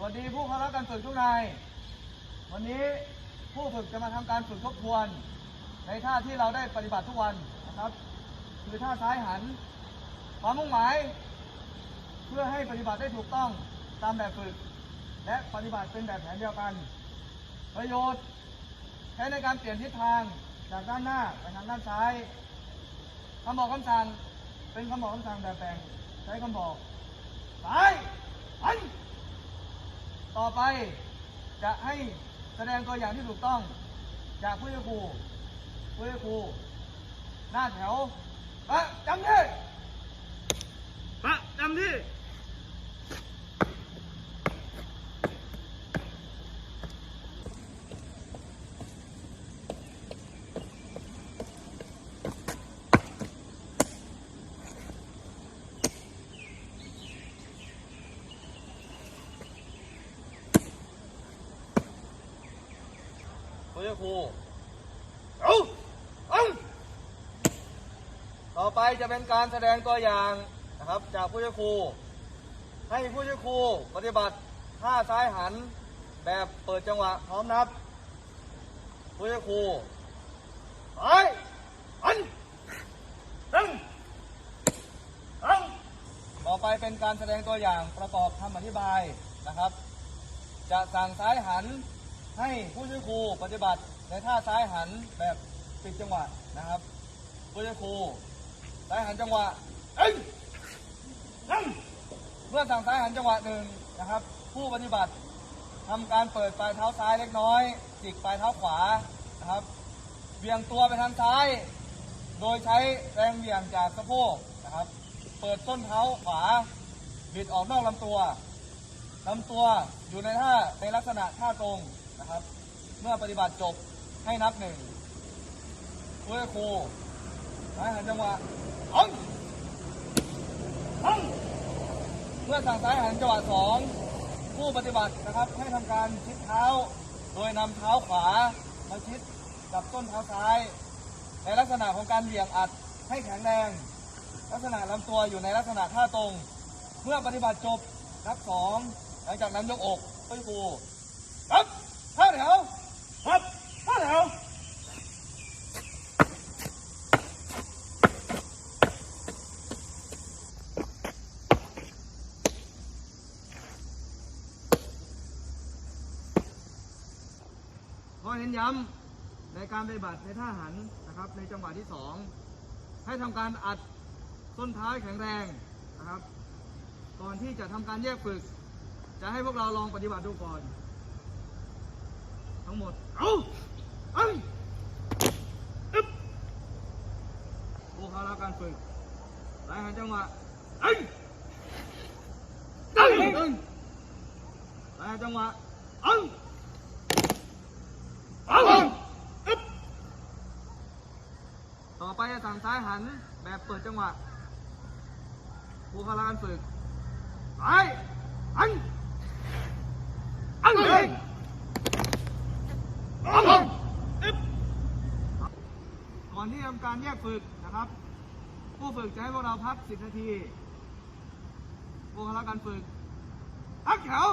สวัสดีผู้เข้ารับการฝึกทุกนาย วันนี้ผู้ฝึกจะมาทำการฝึกทบทวน ในท่าที่เราได้ปฏิบัติทุกวันนะครับ คือท่าซ้ายหัน ความมุ่งหมาย เพื่อให้ปฏิบัติได้ถูกต้องตามแบบฝึก และปฏิบัติเป็นแบบแผนเดียวกัน ประโยชน์ใช้ในการเปลี่ยนทิศทางจากด้านหน้าไปทางด้านซ้ายคำบอกคำสั่งเป็นคำบอกคำสั่งแบบแบ่งใช้คำบอกซ้ายหัน ต่อไปจะให้แสดงตัวอย่างที่ถูกต้อง จากผู้ช่วยครูผู้ช่วยครูหน้าแถวประจำที่ป ผู้ช่วครูเอาเอาต่อไปจะเป็นการแสดงตัวอย่างนะครับ จากผู้ช่วยครู ให้ผู้ช่วยครูปฏิบัติท่าซ้ายหันแบบเปิดจังหวะพร้อมนับ ผู้ช่วยครูซ้ายหันหนึ่งสองต่อไปเป็นการแสดงตัวอย่างประกอบคำอธิบายนะครับ จะสั่งซ้ายหัน ให้ผู้ช่วยครูปฏิบัติในท่าซ้ายหันแบบปิดจังหวะนะครับผู้ช่วยครูซ้ายหันจังหวะเอ้ยนั่งเมื่อสั่งซ้ายหันจังหวะหนึ่งนะครับ ผู้ปฏิบัติทำการเปิดปลายเท้าซ้ายเล็กน้อยจิกปลายเท้าขวานะครับเบี่ยงตัวไปทางซ้าย โดยใช้แรงเหวี่ยงจากสะโพกนะครับ เปิดส้นเท้าขวาบิดออกนอกลำตัว ลำตัวอยู่ในท่าในลักษณะท่าตรงนะครับ เมื่อปฏิบัติจบให้นับหนึ่งผู้ให้ครูซ้ายหันจังหวะอังอังเมื่อสั่งซ้ายหันจังหวะสองผู้ปฏิบัตินะครับให้ทำการชิดเท้า โดยนำเท้าขวามาชิดกับต้นเท้าซ้าย ในลักษณะของการเหวี่ยงอัดให้แข็งแรง ลักษณะลำตัวอยู่ในลักษณะท่าตรง เมื่อปฏิบัติจบนับสอง หลังจากนั้นยกอกไปครูครับท่าแถวครับท่าแถวขอเน้นย้ำในการปฏิบัติในท่าหันนะครับในจังหวะที่สองให้ทำการอัดส้นเท้าให้แข็งแรงนะครับ ก่อนที่จะทำการแยกฝึก จะให้พวกเราลองปฏิบัติดูก่อน ทั้งหมด เอาเอ้ยอึ๊บผู้เข้ารับการฝึกรายหันจังหวะเอ้ยตึงตึงรายหันจังหวะเอ้ยเอ้ยอึ๊บต่อไปจะสั่งซ้ายหันแบบเปิดจังหวะผู้เข้ารับการฝึกไปอันอันเลยอันอึ๊บก่ อนที่ทำการแยกฝึกนะครับ ผู้ฝึกจะให้พวกเราพัก 10 นาทีผู้ข้ารับการฝึกพักแถว